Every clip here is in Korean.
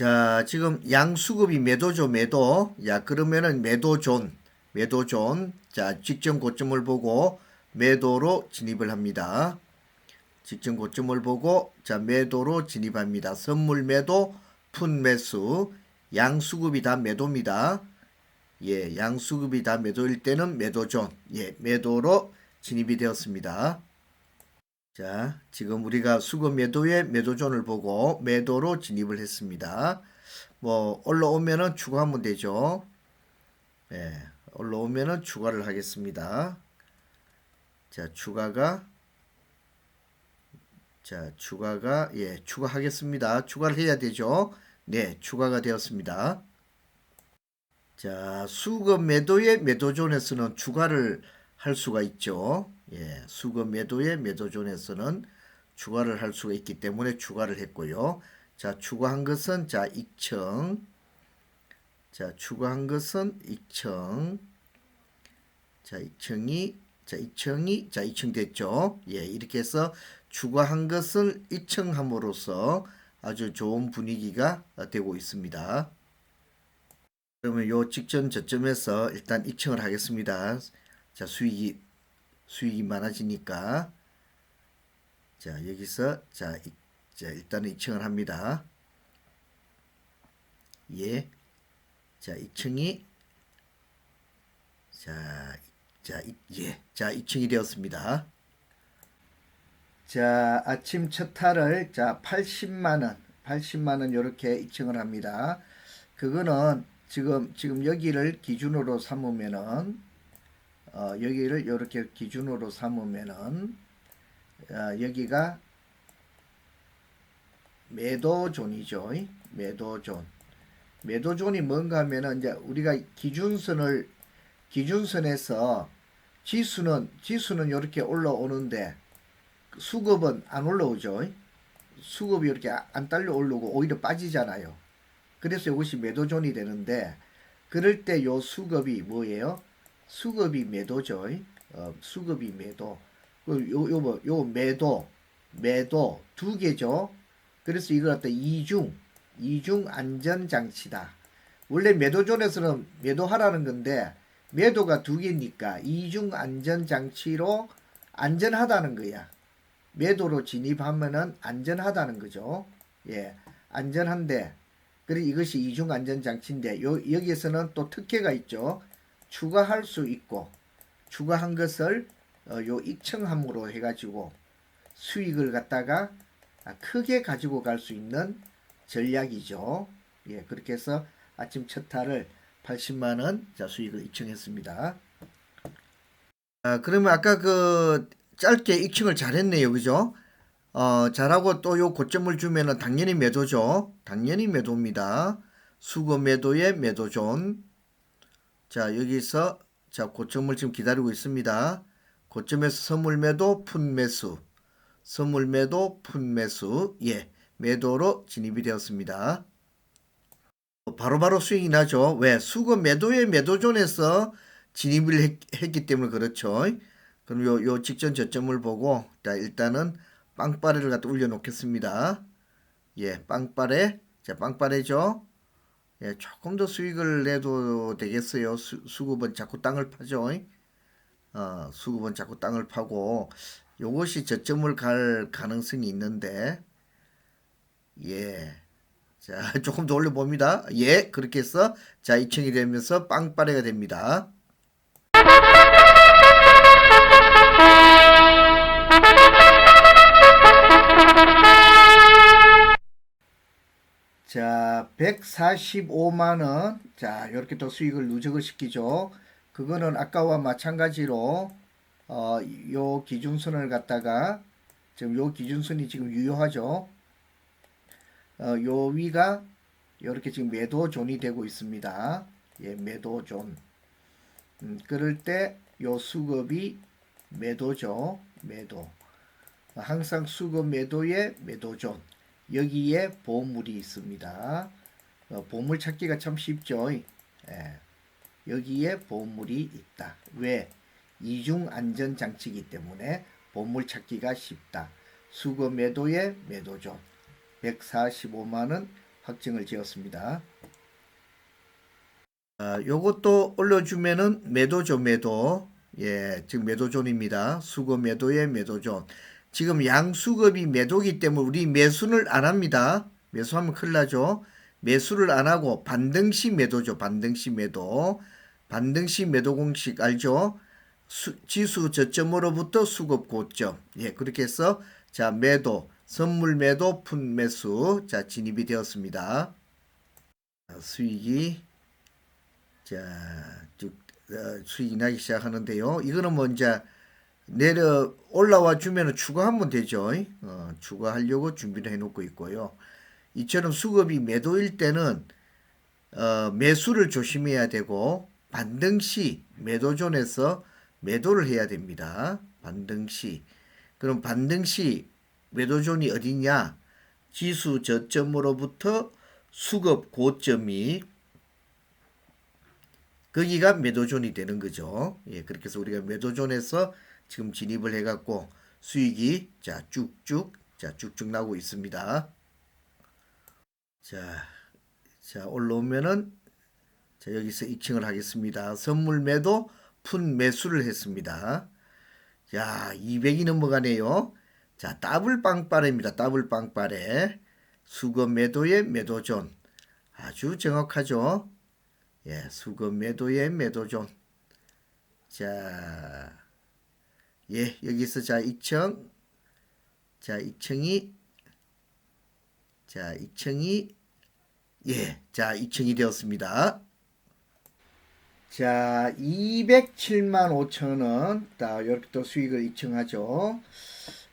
자, 지금 양수급이 매도죠, 매도. 야, 그러면은 매도존, 매도존. 자, 직전 고점을 보고 매도로 진입을 합니다. 직전 고점을 보고 자, 매도로 진입합니다. 선물 매도, 푼 매수. 양수급이 다 매도입니다. 예, 양수급이 다 매도일 때는 매도존. 예, 매도로 진입이 되었습니다. 자, 지금 우리가 수급 매도의 매도존을 보고 매도로 진입을 했습니다. 뭐 올라오면은 추가하면 되죠. 예, 올라오면은 추가를 하겠습니다. 자, 추가가 자, 추가가 예, 추가하겠습니다. 추가를 해야 되죠. 네, 추가가 되었습니다. 자, 수급 매도의 매도존에서는 추가를 할 수가 있죠. 예, 수급 매도의 매도존에서는 추가를 할 수가 있기 때문에 추가를 했고요. 자, 추가한 것은 자, 2층. 자, 추가한 것은 2층. 자, 2층이 자, 2층이 자, 2층 됐죠. 예, 이렇게 해서 추가한 것을 2층 함으로써 아주 좋은 분위기가 되고 있습니다. 그러면 요 직전 저점에서 일단 2층을 하겠습니다. 자, 수익이 수익이 많아지니까 자, 여기서 자, 이, 자 일단은 2층을 합니다. 예. 자, 2층이 자, 자, 이- 예. 자, 2층이 되었습니다. 자, 아침 첫 탈을 자, 80만 원. 80만 원 요렇게 2층을 합니다. 그거는 지금 지금 여기를 기준으로 삼으면은 어, 여기를 이렇게 기준으로 삼으면은 어, 여기가 매도존이죠. 매도존. 매도존이 뭔가 하면은 이제 우리가 기준선을 기준선에서 지수는 지수는 이렇게 올라오는데 수급은 안 올라오죠. 수급이 이렇게 안 딸려 올라오고 오히려 빠지잖아요. 그래서 이것이 매도존이 되는데 그럴 때 요 수급이 뭐예요? 수급이 매도죠. 어, 수급이 매도. 그 요, 요, 뭐, 요 매도, 매도 두 개죠. 그래서 이걸 갖다 이중, 이중 안전장치다. 원래 매도존에서는 매도하라는 건데, 매도가 두 개니까 이중 안전장치로 안전하다는 거야. 매도로 진입하면은 안전하다는 거죠. 예, 안전한데, 그리고 이것이 이중 안전장치인데, 요, 여기에서는 또 특혜가 있죠. 추가할 수 있고 추가한 것을 어, 요 입청함으로 해가지고 수익을 갖다가 아, 크게 가지고 갈 수 있는 전략이죠. 예, 그렇게 해서 아침 첫 탈을 80만 원 자, 수익을 입청했습니다. 아, 그러면 아까 그 짧게 입청을 잘했네요. 그죠? 어, 잘하고 또 요 고점을 주면은 당연히 매도죠. 당연히 매도입니다. 수거 매도의 매도존. 자, 여기서 자, 고점을 지금 기다리고 있습니다. 고점에서 선물 매도, 푼 매수. 선물 매도, 푼 매수. 예. 매도로 진입이 되었습니다. 바로바로 수익이 나죠. 왜? 수거 매도의 매도존에서 진입을 했, 했기 때문에 그렇죠. 그럼 요, 요 직전 저점을 보고, 자, 일단은 빵빠레를 갖다 올려놓겠습니다. 예, 빵빠레. 자, 빵빠레죠. 예, 조금 더 수익을 내도 되겠어요. 수, 수급은 자꾸 땅을 파죠. 어, 수급은 자꾸 땅을 파고 요것이 저점을 갈 가능성이 있는데 예. 자, 조금 더 올려 봅니다. 예, 그렇게 해서 자, 2층이 되면서 빵빠레가 됩니다. 145만 원. 자, 이렇게 또 수익을 누적을 시키죠. 그거는 아까와 마찬가지로 어, 요 기준선을 갖다가 지금 요 기준선이 지금 유효하죠. 어, 요 위가 이렇게 지금 매도존이 되고 있습니다. 예, 매도존. 음, 그럴 때 요 수급이 매도죠. 매도. 항상 수급 매도의 매도존. 여기에 보물이 있습니다. 어, 보물 찾기가 참 쉽죠. 예. 여기에 보물이 있다. 왜? 이중 안전 장치이기 때문에 보물 찾기가 쉽다. 수거 매도의 매도존 145만 원 확정을 지었습니다. 아, 요것도 올려주면은 매도죠, 매도. 예, 지금 매도존입니다. 수급 매도의 매도존. 지금 양수급이 매도기 때문에 우리 매수를 안 합니다. 매수하면 큰일 나죠. 매수를 안 하고 반등시 매도죠. 반등시 매도. 반등시 매도 공식 알죠? 수- 지수 저점으로부터 수급 고점. 예, 그렇게 해서 자, 매도, 선물 매도, 푼 매수. 자, 진입이 되었습니다. 자, 수익이 자, 쭉 어, 수익이 나기 시작하는데요. 이거는 뭐 이제 내려 올라와 주면은 추가하면 되죠. 어, 추가하려고 준비를 해 놓고 있고요. 이처럼 수급이 매도일 때는 어, 매수를 조심해야 되고 반등 시 매도존에서 매도를 해야 됩니다. 반등 시 그럼 반등 시 매도존이 어디냐? 지수 저점으로부터 수급 고점이 거기가 매도존이 되는 거죠. 예, 그렇게 해서 우리가 매도존에서 지금 진입을 해갖고 수익이 자 쭉쭉 자 쭉쭉 나오고 있습니다. 자, 자 올라오면은 자 여기서 익칭을 하겠습니다. 선물 매도 푼 매수를 했습니다. 야 200이 넘어가네요. 자 더블 빵빠레입니다. 더블 빵빠레 수급 매도의 매도존 아주 정확하죠. 예, 수급 매도의 매도존. 자, 예, 여기서 자, 2층. 자, 2층이, 자, 2층이, 예, 자, 2층이 되었습니다. 자, 207만 5천 원. 딱, 이렇게 또 수익을 입증하죠.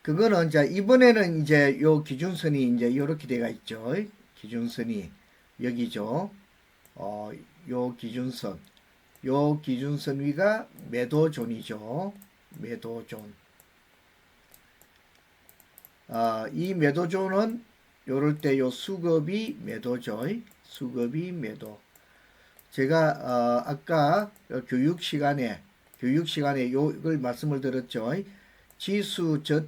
그거는, 자, 이번에는 이제 요 기준선이 이제 이렇게 돼가 있죠. 기준선이 여기죠. 어, 요 기준선, 요 기준선 위가 매도존이죠. 매도존. 아, 이 매도존은 요럴 때 요 수급이 매도죠. 수급이 매도. 제가 어, 아까 교육 시간에 교육 시간에 요걸 말씀을 드렸죠. 지수 저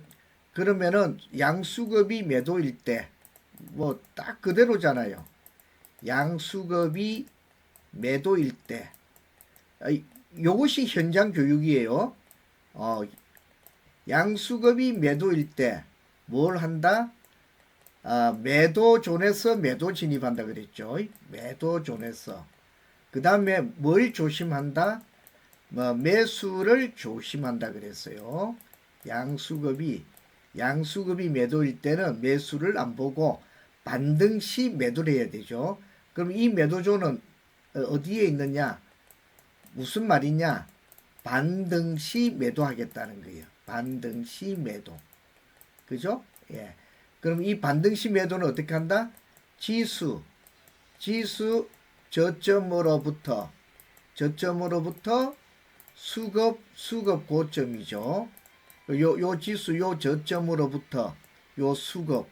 그러면은 양수급이 매도일 때 뭐 딱 그대로잖아요. 양수급이 매도일 때 아, 요것이 현장 교육이에요. 어, 양수급이 매도일 때 뭘 한다? 아, 매도존에서 매도 진입한다 그랬죠. 매도존에서 그 다음에 뭘 조심한다? 뭐 매수를 조심한다 그랬어요. 양수급이 양수급이 매도일 때는 매수를 안 보고 반등 시 매도를 해야 되죠. 그럼 이 매도존은 어, 어디에 있느냐? 무슨 말이냐? 반등 시 매도하겠다는 거예요. 반등 시 매도. 그죠? 예. 그럼 이 반등 시 매도는 어떻게 한다? 지수, 지수 저점으로부터, 저점으로부터 수급, 수급 고점이죠. 요, 요 지수, 요 저점으로부터 요 수급,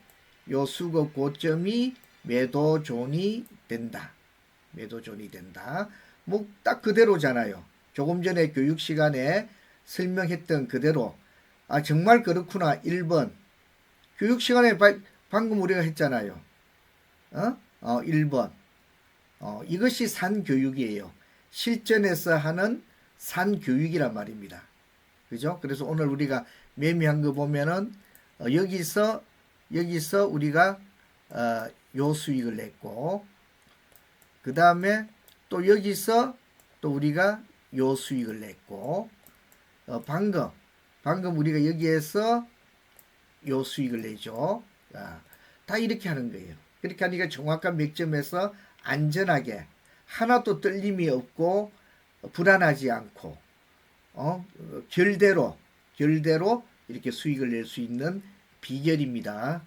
요 수급 고점이 매도존이 된다. 매도존이 된다. 뭐 딱 그대로잖아요. 조금 전에 교육 시간에 설명했던 그대로 아 정말 그렇구나 1번 교육 시간에 바- 방금 우리가 했잖아요. 어? 어 1번 어 이것이 산 교육이에요. 실전에서 하는 산 교육이란 말입니다. 그죠? 그래서 오늘 우리가 매매한 거 보면은 어, 여기서 여기서 우리가 어, 요 수익을 냈고 그 다음에 또 여기서 또 우리가 요 수익을 냈고 어, 방금 방금 우리가 여기에서 요 수익을 내죠. 아, 다 이렇게 하는 거예요. 그렇게 하니까 정확한 맥점에서 안전하게 하나도 떨림이 없고 불안하지 않고 어, 결대로 결대로 이렇게 수익을 낼 수 있는 비결입니다.